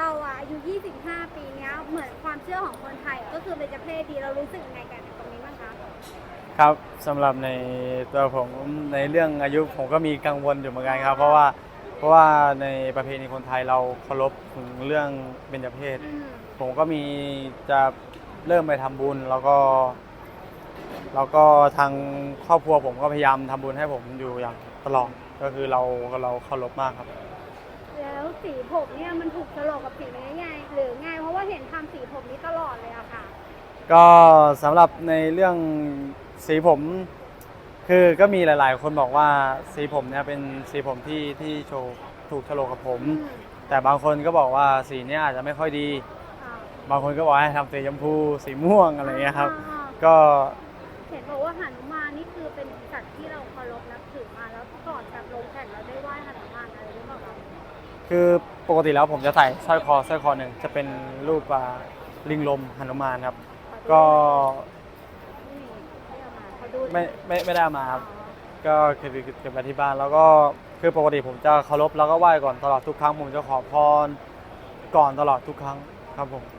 เราอะอายุ 25 ปีเนี้ยเหมือนความเชื่อของคนไทยก็คือเป็นจะเพศดีเรารู้สึกยังไงกันตรงนี้บ้างคะครับสำหรับในตัวผมในเรื่องอายุผมก็มีกังวลอยู่เหมือนกันครับ เพราะว่าเพราะว่าในประเพณีคนไทยเราเคารพถึงเรื่องเบญจเพศ อืมผมก็มีจะเริ่มไปทำบุญแล้วก็แล้วก็ทางครอบครัวผมก็พยายามทำบุญให้ผมอยู่อย่างตลอดก็คือเราเราเคารพมากครับ แล้วสีผมเนี่ยมันถูกโฉลกกับสีนี้ไงหรือไงเพราะว่าเห็นทำสีผมนี้ตลอดเลยอะค่ะ ก็สำหรับในเรื่องสีผม คือก็มีหลาย ๆ คนบอกว่าสีผมเนี่ยเป็นสีผมที่ที่โชว์ถูกโฉลกกับผม อืมแต่บางคนก็บอกว่าสีเนี้ยอาจจะไม่ค่อยดีอ่าบางคนก็บอกให้ทำสีชมพูสีม่วงอะไรเงี้ยครับ อ่าก็เห็นบอกว่าหนุมานนี่คือเป็นสัตว์ที่เราเคารพนับถือมาแล้วก่อนแบบลงแข่งเราได้ไหว้หนุมานอะไรหรือเปล่าคะ คือปกติแล้วผมจะใส่สร้อยคอสร้อยคอหนึ่งจะเป็นรูปอ่าลิงลมหนุมานครับ ก็ไม่ไม่ไม่ได้มาครับก็คือเก็บไว้ที่บ้านแล้วก็คือปกติผมจะเคารพแล้วก็ไหว้ก่อนตลอดทุกครั้งผมจะขอพรก่อนตลอดทุกครั้งครับผม